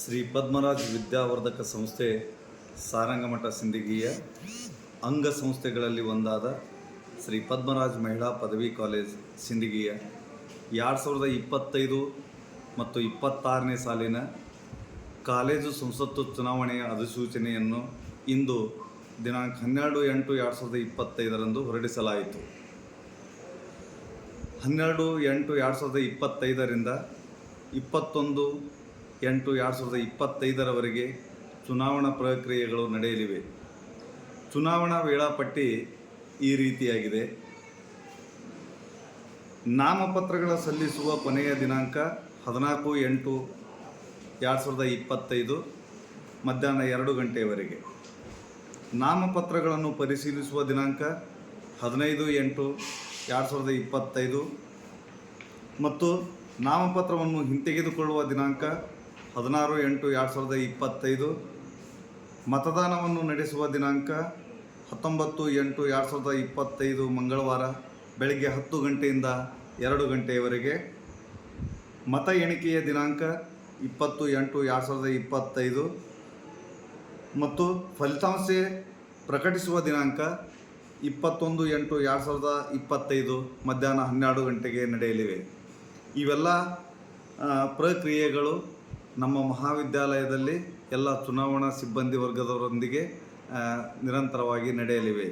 ಶ್ರೀ ಪದ್ಮರಾಜ್ ವಿದ್ಯಾವರ್ಧಕ ಸಂಸ್ಥೆ ಸಾರಂಗಮಠ ಸಿಂದಗಿಯ ಅಂಗ ಸಂಸ್ಥೆಗಳಲ್ಲಿ ಒಂದಾದ ಶ್ರೀ ಪದ್ಮರಾಜ್ ಮಹಿಳಾ ಪದವಿ ಕಾಲೇಜ್ ಸಿಂದಗಿಯ. ಎರಡು ಸಾವಿರದ ಇಪ್ಪತ್ತೈದು ಮತ್ತು ಇಪ್ಪತ್ತಾರನೇ ಸಾಲಿನ ಕಾಲೇಜು ಸಂಸತ್ತು ಚುನಾವಣೆಯ ಅಧಿಸೂಚನೆಯನ್ನು ಇಂದು ದಿನಾಂಕ ಹನ್ನೆರಡು ಎಂಟು ಎರಡು ಸಾವಿರದ ಇಪ್ಪತ್ತೈದರಂದು ಹೊರಡಿಸಲಾಯಿತು. ಹನ್ನೆರಡು ಎಂಟು ಎರಡು ಸಾವಿರದ ಇಪ್ಪತ್ತೈದರಿಂದ ಇಪ್ಪತ್ತೊಂದು ಎಂಟು ಎರಡು ಸಾವಿರದ ಇಪ್ಪತ್ತೈದರವರೆಗೆ ಚುನಾವಣಾ ಪ್ರಕ್ರಿಯೆಗಳು ನಡೆಯಲಿವೆ. ಚುನಾವಣಾ ವೇಳಾಪಟ್ಟಿ ಈ ರೀತಿಯಾಗಿದೆ. ನಾಮಪತ್ರಗಳ ಸಲ್ಲಿಸುವ ಕೊನೆಯ ದಿನಾಂಕ ಹದಿನಾಲ್ಕು ಎಂಟು ಎರಡು ಸಾವಿರದ ಇಪ್ಪತ್ತೈದು ಮಧ್ಯಾಹ್ನ ಎರಡು ಗಂಟೆಯವರೆಗೆ. ನಾಮಪತ್ರಗಳನ್ನು ಪರಿಶೀಲಿಸುವ ದಿನಾಂಕ ಹದಿನೈದು ಎಂಟು ಎರಡು ಸಾವಿರದ ಇಪ್ಪತ್ತೈದು. ಮತ್ತು ನಾಮಪತ್ರವನ್ನು ಹಿಂತೆಗೆದುಕೊಳ್ಳುವ ದಿನಾಂಕ ಹದಿನಾರು ಎಂಟು ಎರಡು ಸಾವಿರದ ಇಪ್ಪತ್ತೈದು ಮತದಾನವನ್ನು ನಡೆಸುವ ದಿನಾಂಕ ಹತ್ತೊಂಬತ್ತು ಎಂಟು ಎರಡು ಸಾವಿರದ ಇಪ್ಪತ್ತೈದು ಮಂಗಳವಾರ ಬೆಳಗ್ಗೆ ಹತ್ತು ಗಂಟೆಯಿಂದ ಎರಡು ಗಂಟೆಯವರೆಗೆ ಮತ ಎಣಿಕೆಯ ದಿನಾಂಕ ಇಪ್ಪತ್ತು ಎಂಟು ಎರಡು ಸಾವಿರದ ಇಪ್ಪತ್ತೈದು ಮತ್ತು ಫಲಿತಾಂಶ ಪ್ರಕಟಿಸುವ ದಿನಾಂಕ ಇಪ್ಪತ್ತೊಂದು ಎಂಟು ಎರಡು ಸಾವಿರದ ಇಪ್ಪತ್ತೈದು ಮಧ್ಯಾಹ್ನ ಹನ್ನೆರಡು ಗಂಟೆಗೆ ನಡೆಯಲಿವೆ. ಇವೆಲ್ಲ ಪ್ರಕ್ರಿಯೆಗಳು ನಮ್ಮ ಮಹಾವಿದ್ಯಾಲಯದಲ್ಲಿ ಎಲ್ಲ ಚುನಾವಣಾ ಸಿಬ್ಬಂದಿ ವರ್ಗದವರೊಂದಿಗೆ ನಿರಂತರವಾಗಿ ನಡೆಯಲಿವೆ.